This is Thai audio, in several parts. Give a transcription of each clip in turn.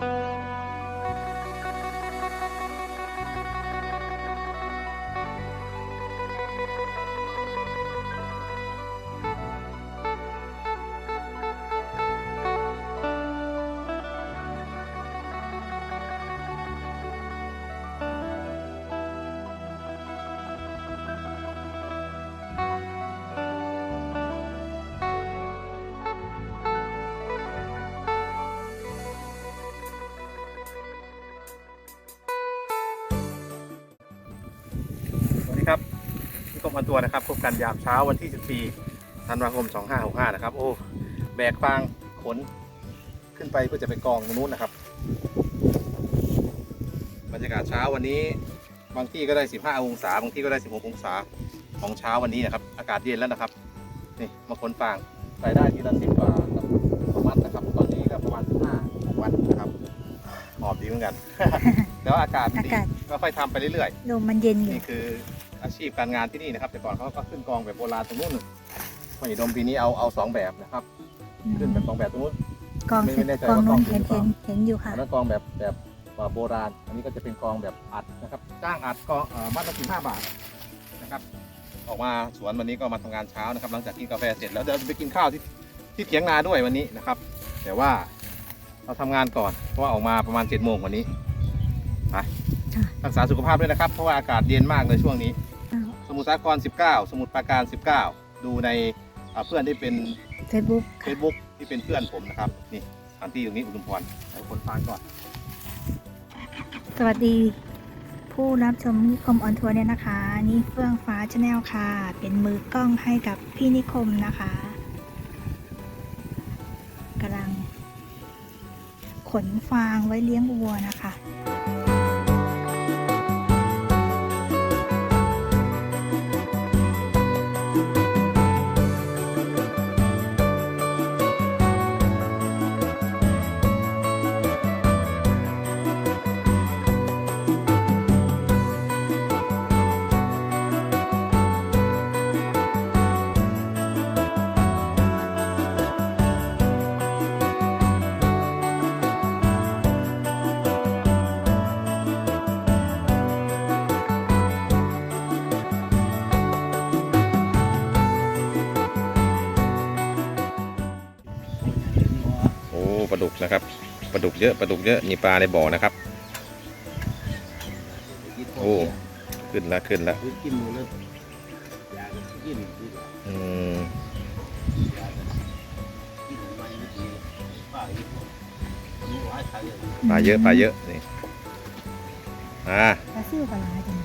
ส ตัวนะครับพบกันยามเช้าวันที่ 14 ธันวาคม 2565 นะครับ โอ้แบกฟางขนขึ้นไปเพื่อจะไปกองตรงนู้นนะครับ บรรยากาศเช้าวันนี้ บางที่ก็ได้ 15 องศา บางที่ก็ได้ 16 องศาของเช้าวันนี้นะครับ อากาศเย็นแล้วนะครับ นี่มาขนฟางใส่ได้ทีละสิบกว่าต่อวันนะครับ ตอนนี้ก็ประมาณ15วันนะครับหอบดีเหมือนกัน แล้วอากาศดีอากาศก็ค่อยทำไปเรื่อยๆลมมันเย็นอยู่นี่คือ อาชีพการงานที่นี่นะครับ แต่ก่อนเขาก็ขึ้นกองแบบโบราณตรงนู้นพอหิดมปีนี้เอาเอาสองแบบนะครับ ขึ้นแบบสองแบบตรงนู้น กองไม่ไม่แน่ใจกองว่ากนองนจริเห็งนหรือเปเห็ล่า นเห็นอยู่ค่ะอันนั้นกองแบบแบบโบราณ อันนี้ก็จะเป็นกองแบบอัดนะครับ จ้างอัดก็เอ่อมัดละสิบห้าบาทนะครับ ออกมาสวนวันนี้ก็มาทำงานเช้านะครับ หลังจากกินกาแฟเสร็จแล้วเดี๋ยวจะไปกินข้าวที่ที่เถียงนาด้วยวันนี้นะครับ แต่ว่าเราทำงานก่อน เพราะว่าออกมาประมาณเจ็ดโมงวันนี้ไปค่ะ รักษาสุขภาพด้วยนะครับ เพราะว่าอากาศเย็นมากเลยช่วงนี้อ้าวส มุทรสาคร 19 สมุทรปราการ 19 ดูในอ่าเพื่อนที่เป็นเฟซบุ๊ก Facebook ที่เป็นเพื่อนผมนะครับ นี่สถานที่ตรงนี้อุดมพรเอาคนฟังก่อน สวัสดี ผู้รับชมนิคมออนทัวร์เนี่ยนะคะ นี่เฟื่องฟ้าชาแนลค่ะ เป็นมือกล้องให้กับพี่นิคมนะคะกำลัง ขนฟางไว้เลี้ยงวัวนะคะ ลาดุกนะครับปลาดุกเยอะปลาดุกเยอะมีปลาในบ่อนะครับ โอ้ขึ้นแล้วขึ้นแล้วกินหมดแล้วอยากกินกินอืมกินไม่ดีป้าอีกรู้ว่าใครปลาเยอะปลาเยอะนี่อ่าปลาซิ่วปลาลาจัง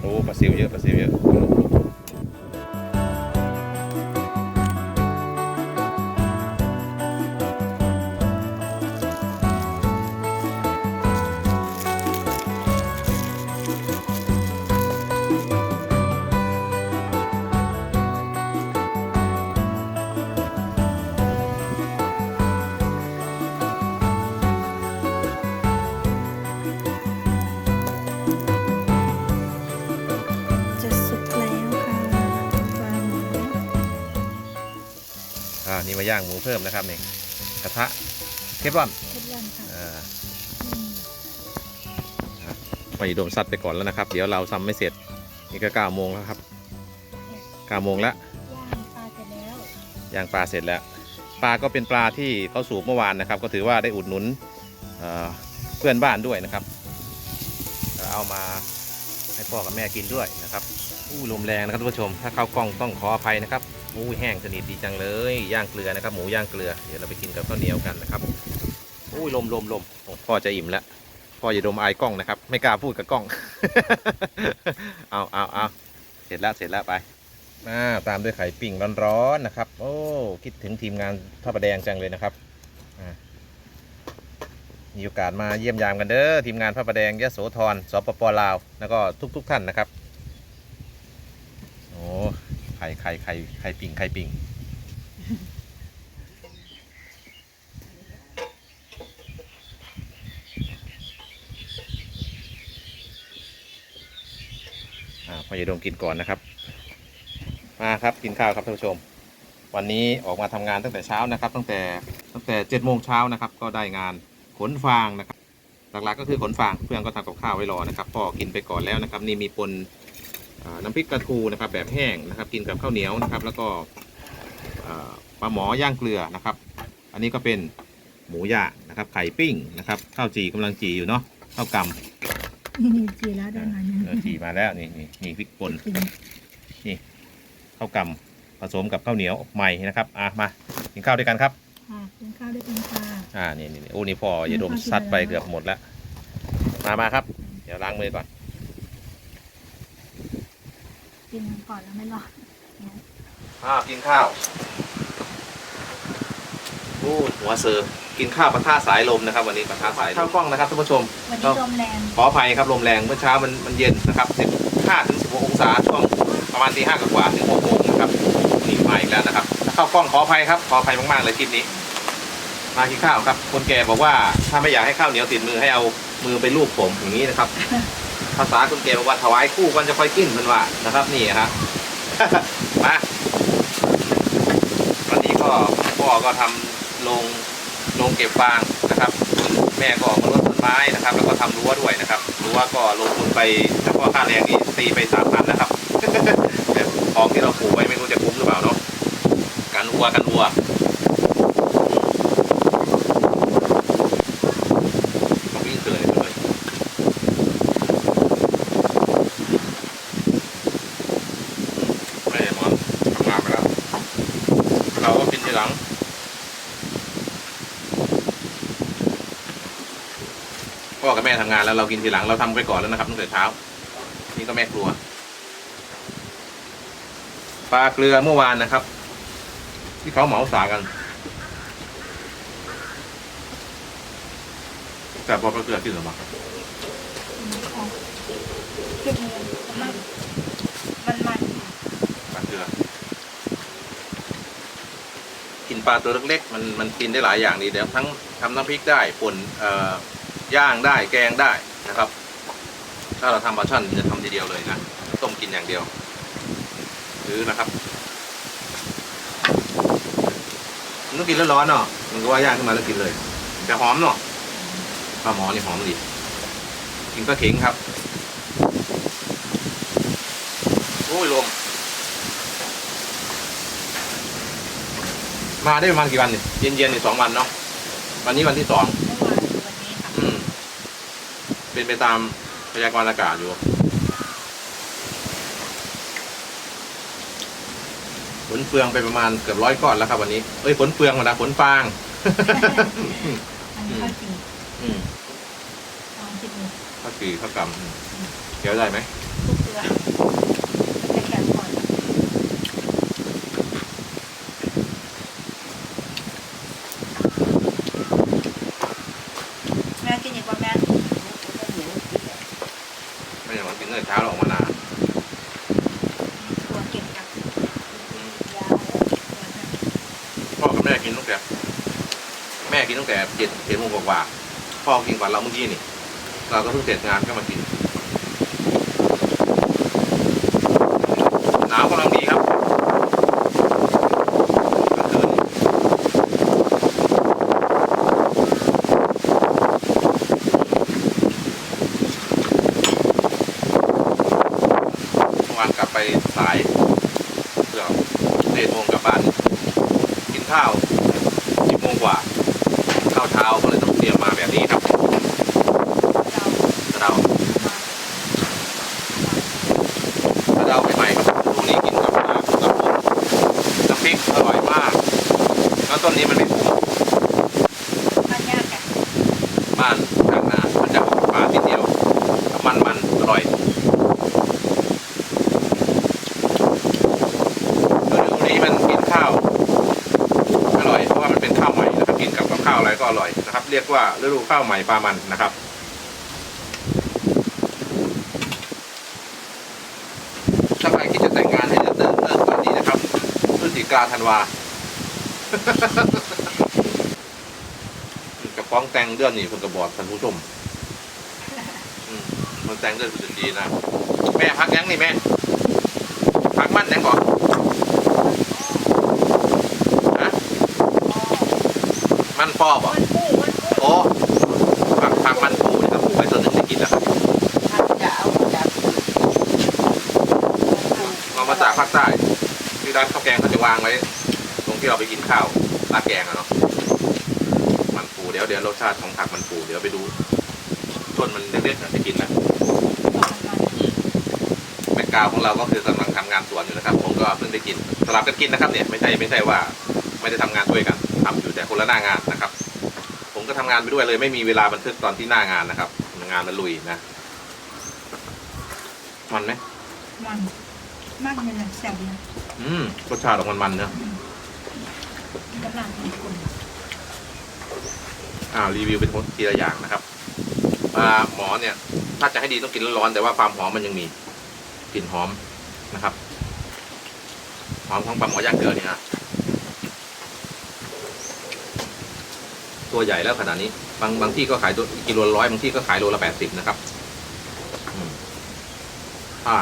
โอ้ปลาซิวเยอะปลาซิวเยอะจะ ย่างหมูเพิ่มนะครับนี่กระทะเทฟลอนเทปวันค่ะอ่าอืมไปโดมซัดไปก่อนแล้วนะครับ เดี๋ยวเราทำไม่เสร็จนี่ก็เก้าโมงแล้วครับเก้าโมงแล้วย่างปลาเสร็จแล้วย่างปลาเสร็จแล้วปลาก็เป็นปลาที่เขาสูบเมื่อวานนะครับ ก็ถือว่าได้อุดหนุนเอ่อเพื่อนบ้านด้วยนะครับ เอามาให้พ่อกับแม่กินด้วยนะครับอู้ลมแรงนะครับท่านผู้ชม ถ้าเข้ากล้องต้องขออภัยนะครับ อู้แห้งสนิทดีจังเลย ย่างเกลือนะครับ หมูย่างเกลือ เดี๋ยวเราไปกินกับข้าวเหนียวกันนะครับอู้ลมลมลมโอ้พ่อจะอิ่มแล้ว พ่ออย่าดมอายกล้องนะครับ ไม่กล้าพูดกับกล้อง เอาเอาเอาเสร็จแล้วเสร็จแล้วไปอ่าตามด้วยไข่ปิ้งร้อนๆนะครับ โอ้ คิดถึงทีมงานพระประแดงจังเลยนะครับอ่ามีโอกาสมาเยี่ยมยามกันเด้อทีมงานพระประแดงยะโสธรสปปลาว แล้วก็ทุก ๆทท่านนะครับโอ้ไข่ไข่ไข่ไข่ปิ้งไข่ปิ้งอ่าพ่อใหญ่ดงกินก่อนนะครับ มาครับกินข้าวครับท่านผู้ชม วันนี้ออกมาทำงานตั้งแต่เช้านะครับ ตั้งแต่ตั้งแต่เจ็ดโมงเช้านะครับ ก็ได้งานขนฟางนะครับ หลักๆก็คือขนฟางเพื่อนก็ทำกับข้าวไว้รอนะครับพ่อกินไปก่อนแล้วนะครับ นี่มีปน น้ำพริกกระทูนะครับแบบแห้งนะครับ กินกับข้าวเหนียวนะครับ แล้วก็อ่าปลาหมอย่างเกลือนะครับ อันนี้ก็เป็นหมูย่างนะครับ ไข่ปิ้งนะครับ ข้าวจีกำลังจีอยู่เนาะข้าวกำนี่นี่จีแล้วได้ไหมเออจีมาแล้วนี่นี่นี่พริกป่นกินนี่ข้าวกำผสมกับข้าวเหนียวใหม่นะครับอะมากินข้าวด้วยกันครับค่ะกินข้าวด้วยกันค่ะอ่านี่นี่นี่โอ้นี่พ่ออย่าดมข้าวกินซัดไปอะไรนะเกือบหมดแล้วมามาครับ เดี๋ยวล้างมือก่อน กินก่อนแล้วไม่รอดอ่ากินข้าวโอ้หัวเสือกินข้าวปะท่าสายลมนะครับ วันนี้ปะท่าสายลมข้าวกล้องนะครับท่านผู้ชมวันนี้ลมแรงขออภัยครับลมแรงเมื่อเช้ามันมันเย็นนะครับ15ถึง16องศาช่วงประมาณตีห้ากว่าๆถึง6โมงนะครับนี่มาอีกแล้วนะครับข้าวกล้องขออภัยครับขออภัยมากๆเลยคลิปนี้มากินข้าวครับ คนแก่บอกว่าถ้าไม่อยากให้ข้าวเหนียวติดมือให้เอามือไปลูบผมอย่างนี้นะครับ ภาษาคนแก่บอกว่าถวายคู่กันจะค่อยกินมันว่านะครับนี่ฮะมาวันนี้ก็พ่อก็ทำโรงโรงเก็บฟางนะครับส่วนแม่ก็มารดต้นไม้นะครับ แล้วก็ทำรั้วด้วยนะครับรั้วก็ลงทุนไปเฉพาะค่าแรงนี่ตีไปสามพันนะครับแต่ของที่เราปลูกไว้ไม่รู้จะคุ้มหรือเปล่าเนาะกันวัวกันวัวต้องวิ่งเกินเลยไม่ได้หมอนทำงานไปแล้ว เราก็กินทีหลัง พ่อกับ แล้วเรากินทีหลังเราทำไปก่อนแล้วนะครับตั้งแต่เช้า นี่ก็แม่ครัวปลาเกลือเมื่อวานนะครับ ที่เขาเหมาสากันแต่พอปลาเกลือกินหรือเปล่าวันมันมันปลาเกลือกินปลาตัวเล็กๆมันมันกินได้หลายอย่างดีเดี๋ยวทั้งทำน้ำพริกได้ป่นเอ่อ ย่างได้แกงได้นะครับ ถ้าเราทำปลาช่อนจะทำทีเดียวเลยนะต้มกินอย่างเดียว หรือนะครับมันต้องกินร้อนๆเนาะมันก็ว่าย่างขึ้นมาแล้วกินเลยแต่หอมเนาะปลาหมอนี่หอมดีกินปลาเข็งครับโอ้ยลมมาได้ประมาณกี่วันเนี่ยเย็นๆนี่สองวันเนาะวันนี้วันที่สอง เมื่อวานวันนี้ค่ะ อืม เป็นไปตามพยากรณ์อากาศอยู่ฝนเฟืองไปประมาณเกือบร้อยก้อนแล้วครับวันนี้ เอ้ยฝนเฟืองมานะฝนฟางอันนี้ข้าวจี่อืมลองคิดดูข้าวจี่ข้าวกำอืมเคี้ยวได้ไหม ทุกเกลือจะแข็งก่อนแม่กินอีกว่าแม่ ไม่อย่างนั้นกินตั้งแต่เช้าเราออกมานาน ตัวเก็บกับ อืม ยา พ่อกับแม่กินตั้งแต่แม่กินตั้งแต่เจ็ดเจ็ดโมงกว่าๆพ่อกินกว่าเราเมื่อกี้นี่ เราก็เพิ่งเสร็จงานก็มากินหนาวกำลังดีครับกลางคืนเมื่อวานกลับไปสายเกือบเจ็ดโมงกลับบ้าน กินข้าวสิบโมงกว่า ข้าวเช้าก็เลยต้องเตรียมมาแบบนี้ครับ เรา กระเดากระเดาใหม่ๆครับช่วงนี้กินกับน้ำกับผมน้ำพริกอร่อยมาก แล้วต้นนี้มันไม่คุ้ม มันยากอะ บ้านทางนามันจะปลาติดเดียวมันมันๆอร่อยฤดูนี้มันกินข้าว อร่อยเพราะว่ามันเป็นข้าวใหม่นะครับ กินกับกับข้าวอะไรก็อร่อยนะครับ เรียกว่าฤดูข้าวใหม่ปลามันนะครับ ถ้าใครคิดจะแต่งงานให้เติมเติมแบบนี้นะครับพฤศจิกาธันวากระป้องแต่งเดือนนี่คนกระบอกท่านผู้ชมมันแต่งเดือนพฤศจิกานะแม่พักยังนี่แม่พักมั่นยังก่อนมันปอบเหร อมันปูมันปูโอ้ผักผักมันปูนะครับปลูกไว้ส่วนหนึ่งได้กินแล้วครับจะเอามาจากเอามาจากภาคใต้ที่ร้านข้าวแกงเขาจะวางไว้ ตรงที่เราไปกินข้าวร้านแกงอะเนาะมันปูเดี๋ยวเดี๋ยวรสชาติของผักมันปูเดี๋ยวไปดูต้นมันเล็กๆอะจะกินนะแม่กาวของเราก็คือกำลังทำงานสวนอยู่นะครับ ผมก็เพิ่งได้กินสลับกันกินนะครับเนี่ยไม่ใช่ไม่ใช่ว่า ไม่ได้ทำงานด้วยกันทำอยู่แต่คนละหน้างานนะครับ ผมก็ทำงานไปด้วยเลยไม่มีเวลาบันทึกตอนที่หน้างานนะครับ งานมันลุยนะ มันไหมมันมากเลยนะแซ่บเลยอืมรสชาติของมันมันๆเนอะกำลังมีคนอ่ารีวิวเป็นทีละอย่างนะครับปลาหมอเนี่ย ถ้าจะให้ดีต้องกินร้อนๆแต่ว่าความหอมมันยังมีกลิ่นหอมนะครับ หอมของปลาหมอย่างเกลือนี่ฮ ตัวใหญ่แล้วขนาดนี้ บางบางที่ก็ขายตัวกิโลละร้อยบางที่ก็ขายโลละแปดสิบนะครับอืมอ่า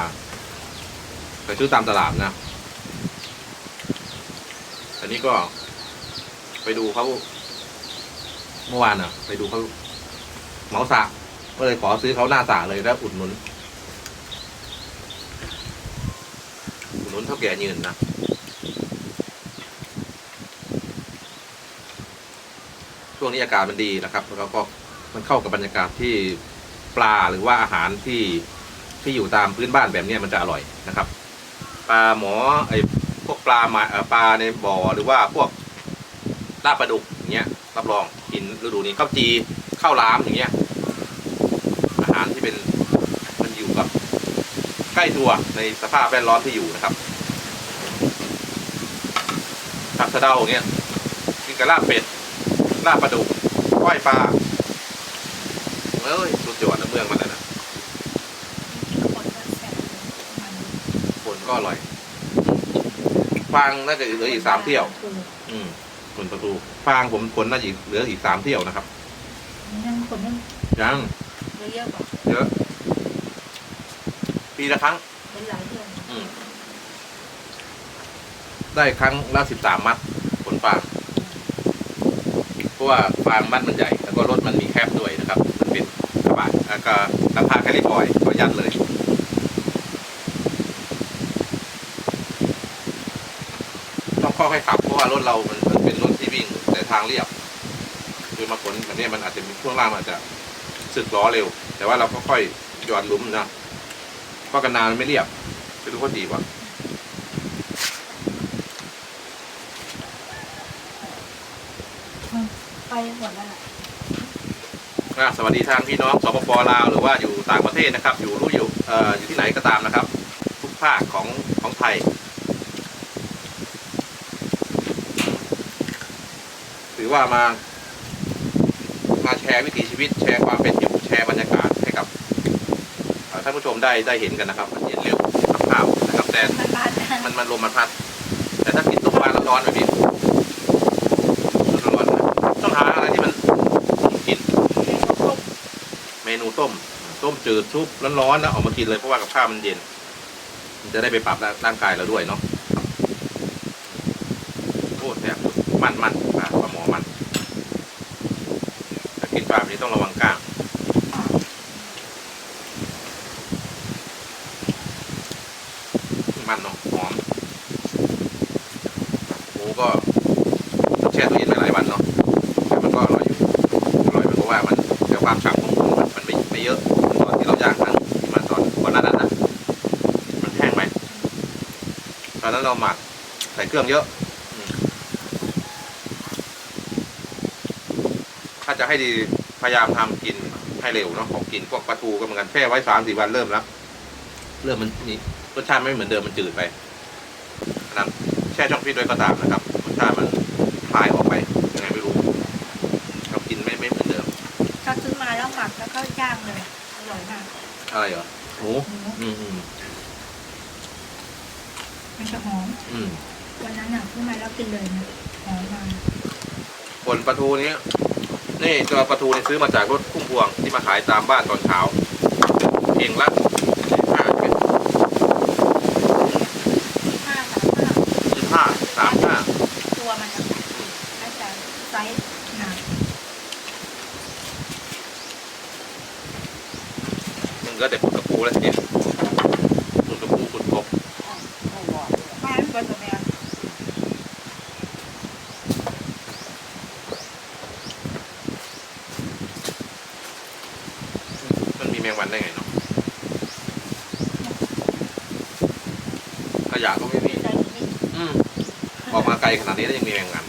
ไปซื้อตามตลาดนะอันนี้ก็ไปดูเขาเมื่อวานอะ ไปดูเขาเหมาสระก็เลยขอซื้อเขาหน้าสระเลยแล้วอุดหนุนอุดหนุนเท่าแก่ยืนนะ ช่วงนี้อากาศมันดีนะครับแล้วก็มันเข้ากับบรรยากาศที่ปลาหรือว่าอาหารที่ที่อยู่ตามพื้นบ้านแบบนี้มันจะอร่อยนะครับ ปลาหมอไอพวกปลาหมาปลาในบ่อหรือว่าพวกลาบปลาดุกอย่างเงี้ยรับรองกินฤดูนี้ข้าวจีข้าวหลามอย่างเงี้ยอาหารที่เป็นมันอยู่กับใกล้ตัวในสภาพแวดล้อมที่อยู่นะครับผักสะเดาอย่างเงี้ยกินกับลาบเป็ด ลาบปลาดุกก้อยปลาเอ้ยสุดยอดนะเมืองมันนะนะคนก็แซ่บมันผลก็อร่อยฟางน่าจะเหลืออีกสามเที่ยว อืมผลประตูฟางผมผลน่าจะเหลืออีกสามเที่ยวนะครับ ยังคนยังยังเยอะกว่าเยอะปีละครั้งเป็นหลายเดือนอืมได้ครั้งละสิบสามมัดผลฟางเพ ราะว่าฟางมัดมันใหญ่ แล้วก็รถมันมีแคบด้วยนะครับ มันเป็นกระบะแล้วก็กระพาแคลิปอยก็ยัดเลยต้องค่อยๆขับเพราะว่ารถเรามันเป็นรถที่วิ่งแต่ทางเรียบคือมาขนแบบนี้มันอาจจะมีช่วงล่างอาจจะสึกล้อเร็ว แต่ว่าเราก็ค่อยหย่อนลุมนะเพราะกันนานไม่เรียบไปดูคนดีกว่า ไปหมดแล้วล่ะอะสวัสดีทางพี่น้องสปปลาวหรือว่าอยู่ต่างประเทศนะครับ อยู่รู้อยู่เอ่ออยู่ที่ไหนก็ตามนะครับ ทุกภาคของของไทย ถือว่ามา มาแชร์วิถีชีวิตแชร์ความเป็นอยู่แชร์บรรยากาศให้กับเอ่อท่านผู้ชมได้ได้เห็นกันนะครับมันเย็นเร็วกับข้าวนะครับแต่มันบานนะมันมันลมมันพัด แต่ถ้ากินต้มปลาร้อนๆแบบนี้ร้อนๆนะต้องหาอะไรที่มันกิน เมนู ต้ม ต้มจืดซุปร้อนๆนะออกมากินเลยเพราะว่ากับข้าวมันเย็น มันจะได้ไปปรับร่างกายเราด้วยเนาะโอ้แซ่บมันมันปลาปลาหมอมันแต่กินปลาแบบนี้ต้องระวังก้างมันเนาะหอมหมูก็แช่ตู้เย็นไปหลายวันเนาะแต่มันก็อร่อยอยู่ อร่อยเพราะว่ามันแต่ความฉ่ำของหมูมันมันไม่ไม่เยอะตอนที่เราย่างนั้นที่มันตอนก่อนหน้านั้นนะมันแห้งไหมตอ นนั้นเราหมักใส่เครื่องเยอะอืมถ้าจะให้ดีพยายามทำกินให้เร็วเนาะของกินพวกปลาทูก็เหมือนกันแช่ไว้สามสี่วันเริ่มแล้วเริ่มมันนี่รสชาติไม่เหมือนเดิมมันจืดไปอันนั้นแช่ช่องฟิตไว้ก็ตามนะครับรสชาติมันคลายออกไปยังไงไม่รู้เรากินไม่ไม่เหมือนเดิมเขาซื้อมาแล้วหมักแล้วก็ย่างเลยอร่อยมากอะไรเหรอหมูหมูอืมอื มมันจะหอมอืมวันนั้นน่ะซื้อมาแล้วกินเลยนะหอมมากผลปลาทูนี้ นี่ตัวปลาทูนี่ซื้อมาจากรถพุ่มพวงที่มาขายตามบ้านตอนเช้าเองละห้าห้าสามห้าสิบห้าสามห้าตัวมันนะน่าจะไซส์หนาลือแต่ขุดกระปูแล้วทีนี้ขุดกระปูขุดกบ ไม่หมด บ้านเป็นตัวแม่ มันมีแมงวันได้ไงเนาะขยะก็ไม่มี ใจนี่ อืมออกมาไกล ขนาดนี้แล้วยังมีแมงวัน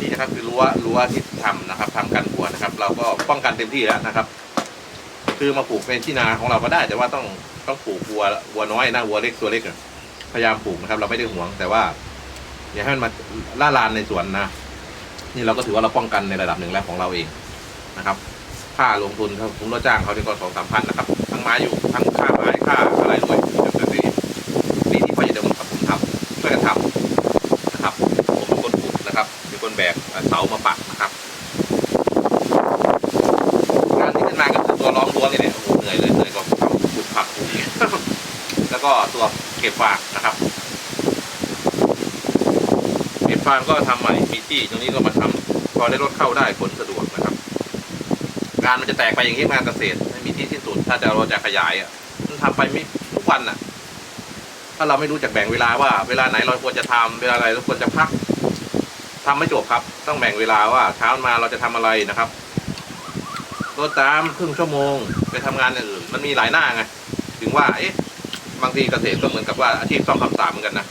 นี่นะครับคือรั้วรั้วที่ทำนะครับทำกันบัวนะครับ เราก็ป้องกันเต็มที่แล้วนะครับ คือมาปลูกเป็นที่นาของเราก็ได้ แต่ว่าต้องต้องปลูกวัววัวน้อยนะวัวเล็กตัวเล็กพยายามปลูกนะครับ เราไม่ได้ห่วง แต่ว่าอย่าให้มันมาล่าลานในสวนนะนี่เราก็ถือว่าเราป้องกันในระดับหนึ่งแล้วของเราเองนะครับ ค่าลงทุนถ้าผมเราจ้างเขาเนี่ยก็สองสามพันนะครับ ทั้งไม้อยู่ทั้งค่าไม้ค่าอะไรด้วย เสามาปักนะครับงานที่ขึ้นมาก็คือตัวร้องรั้วเนี่ยโอ้โหเหนื่อยเลยเหนื่อยกว่าทำปลูกผักปลูกนี่แล้วก็ตัวเก็บฟางนะครับเก็บฟางก็ทำใหม่มีที่ตรงนี้ก็มาทำพอได้รถเข้าได้ขนสะดวกนะครับ งานมันจะแตกไปอย่างนี้งานเกษตรไม่มีที่สิ้นสุดถ้าเราจะขยายอะมันทำไปไม่ทุกวันอะ ถ้าเราไม่รู้จักแบ่งเวลาว่า เวลาไหนเราควรจะทำเวลาไหนเราควรจะพัก ทำไม่จบครับ ต้องแบ่งเวลาว่าเช้ามาเราจะทำอะไรนะครับรถตามครึ่งชั่วโมงไปทำงานอย่างอื่น มันมีหลายหน้าไงถึงว่าเอ๊ะบางทีเกษตรก็เหมือนกับว่าอาชีพซ่อมคำสาปเหมือนกันนะ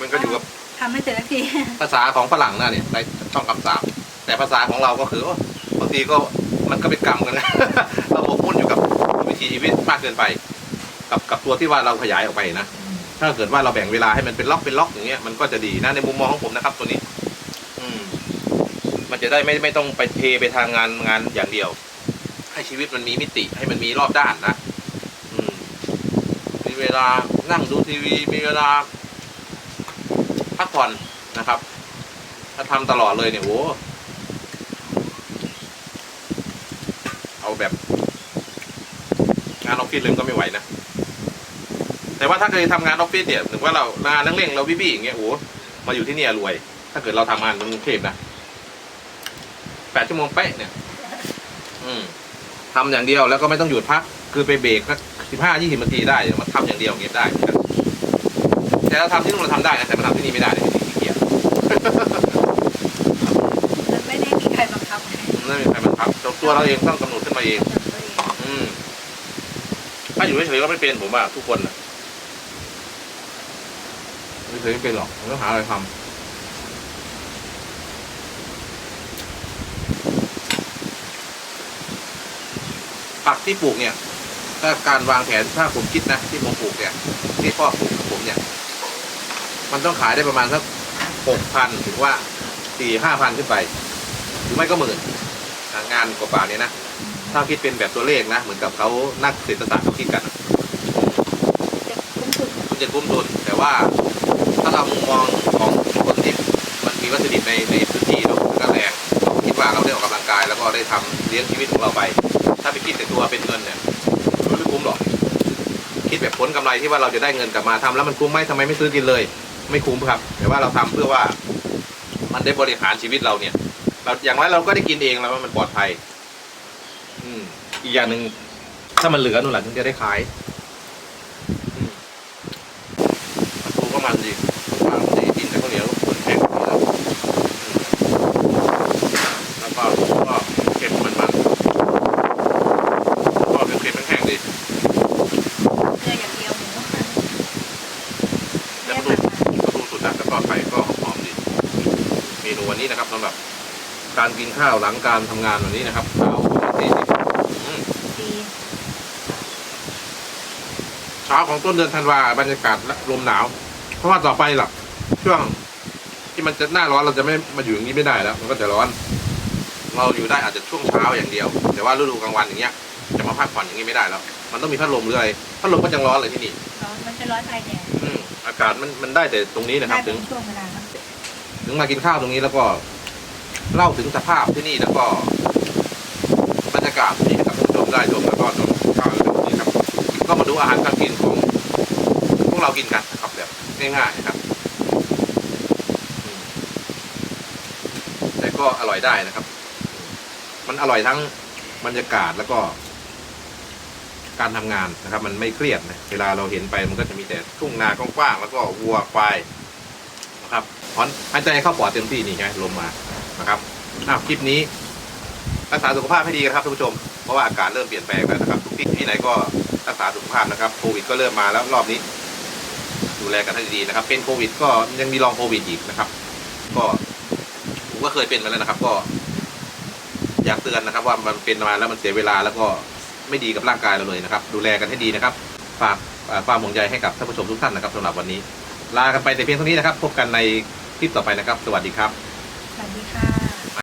มันก็อยู่กับทำไม่เสร็จสักทีภาษาของฝรั่งน่ะเนี่ยในช่องคำสาปแต่ภาษาของเราก็คือโอ้บางทีก็มันก็เป็นกรรมกันนะเราหมกมุ่นอยู่กับวิถีชีวิตมากเกินไป กับกับตัวที่ว่าเราขยายออกไปนะ ถ้าเกิดว่าเราแบ่งเวลาให้มันเป็นล็อกเป็นล็อกอย่างเงี้ยมันก็จะดีนะในมุมมองของผมนะครับตัวนี้ อืม มันจะได้ไม่ไม่ต้องไปเทไปทางงานงานอย่างเดียว ให้ชีวิตมันมีมิติให้มันมีรอบด้านนะอืม มีเวลานั่งดูทีวี มีเวลาพักผ่อนนะครับ ถ้าทำตลอดเลยเนี่ยโอ้เอาแบบ งานออฟฟิศเลยก็ไม่ไหวนะ แต่ว่าถ้าเคยทำงานออฟฟิศเนี่ยถึงว่าเรางานเร่งๆเราวิบี้อย่างเงี้ยโอ้มาอยู่ที่เนี่ยรวย ถ้าเกิดเราทำงานกรุงเทพนะแปดชั่วโมงเป๊ะเนี่ย อืมทำอย่างเดียวแล้วก็ไม่ต้องหยุดพัก คือไปเบรกสักสิบห้ายี่สิบนาทีได้เดี๋ยวมาทำอย่างเดียวอย่างเงี้ยได้เหมือนกันแต่เราทำที่นู่นเราทำได้นะแต่มาทำที่นี่ไม่ได้เลยที่เกียจมันไม่ได้มีใครบังคับให้ไม่มีใครบังคับตัวเราเองต้องกำหนดขึ้นมาเองทำตัวเอง อืม ถ้าอยู่เฉยๆก็ไม่เป็นผมว่าทุกคนน่ะไม่ เคยไม่เป็นหรอกผมต้องหาอะไรทำผักที่ปลูกเนี่ย ถ้าการวางแผนถ้าผมคิดนะที่ผมปลูกเนี่ย ที่พ่อปลูกกับผมเนี่ย มันต้องขายได้ประมาณสักหกพันถึงว่าสี่ห้าพันขึ้นไปหรือไม่ก็หมื่นอะงานกว่าๆเนี้นะถ้าคิดเป็นแบบตัวเลขนะ เหมือนกับเขานักเศรษฐศาสตร์เขาคิดกันอะจะคุ้มสุดมันจะคุ้มทุนแต่ว่า ถ้าเรามองของคนที่มันมีวัตถุดิบในในพื้นที่เราก็แรงคิดว่าเราได้ออกกำลังกาย แล้วก็ได้ทำเลี้ยงชีวิตของเราไป ถ้าไปคิดแต่ตัวเป็นเงินเนี่ยมันไม่คุ้มหรอกคิดแบบผลกำไรที่ว่าเราจะได้เงินกลับมาทำแล้วมันคุ้มไหมทำไมไม่ซื้อกินเลย ไม่คุ้มครับ แต่ว่าเราทำเพื่อว่า มันได้บริหารชีวิตเราเนี่ย เราอย่างไรเราก็ได้กินเองแล้วมันปลอดภัย อืมอีกอย่างหนึ่งถ้ามันเหลือนู่นแหละถึงจะได้ขายอืมมันปูก็มันดีปลามันดีกินแต่ข้าวเหนียวคนแข็งดีแล้วอืมแล้วก็ก็เก็บมันมันก็เป็นเค็มแข็งๆดี เนื้ออย่างเดียวหมู แล้วก็ดูก็ดูสุดนะแล้วก็ไข่ก็หอมดี เมนูวันนี้นะครับสำหรับ การกินข้าวหลัง การทำงานวันนี้นะครับข้าวสี่สิบอืมดีเช้าของต้นเดือนธันวาบรรยากาศและลมหนาว เพราะว่าต่อไปหลับช่วงที่มันจะหน้าร้อนเราจะไม่มาอยู่อย่างนี้ไม่ได้แล้ว มันก็จะร้อน เราอยู่ได้อาจจะช่วงเช้าอย่างเดียว แต่ว่าฤดูกลางวันอย่างเงี้ยจะมาพักผ่อนอย่างนี้ไม่ได้แล้ว มันต้องมีพัดลมหรืออะไรพัดลมก็ยังร้อนเลยที่นี่ร้อนมันจะร้อนไปเนี่ยอืมอากาศมันมันได้แต่ตรงนี้นะครับได้ถึเป็งนช่วงเวลาครับถึงมากินข้าวตรงนี้แล้วก็ เล่าถึงสภาพที่นี่แล้วก็บรรยากาศที่ให้กับท่านผู้ชมได้ชมแล้วก็ชมข้าวแล้วก็นี่ครับก็มาดูอาหารการกินของพวกเรากินกันนะครับแบบง่ายๆนะครับ แต่ก็อร่อยได้นะครับ มันอร่อยทั้งบรรยากาศแล้วก็การทำงานนะครับ มันไม่เครียดนะเวลาเราเห็นไปมันก็จะมีแต่ทุ่งนากว้างๆแล้วก็วัวควายนะครับถอนหายใจเข้าปอดเต็มที่นี่ไหมลมมา นะครับอ้าวคลิปนี้รักษาสุขภาพให้ดีนะครับท่านผู้ชม เพราะว่าอากาศเริ่มเปลี่ยนแปลงแล้วนะครับ ทุกที่ที่ไหนก็รักษาสุขภาพนะครับ โควิดก็เริ่มมาแล้วรอบนี้ ดูแลกันให้ดีนะครับ เป็นโควิด ก็ยังมีลองโควิดอีกนะครับ ก็ผมก็เคยเป็นมาแล้วนะครับ ก็ อยากเตือนนะครับ ว่ามันเป็นมาแล้วมันเสียเวลาแล้วก็ไม่ดีกับร่างกายเราเลยนะครับ ดูแลกันให้ดีนะครับ ฝากความห่วงใยให้กับท่านผู้ชมทุกท่านนะครับสำหรับวันนี้ ลากันไปแต่เพียงเท่านี้นะครับ พบกันในคลิปต่อไปนะครับ สวัสดีครับ ดีค่ะ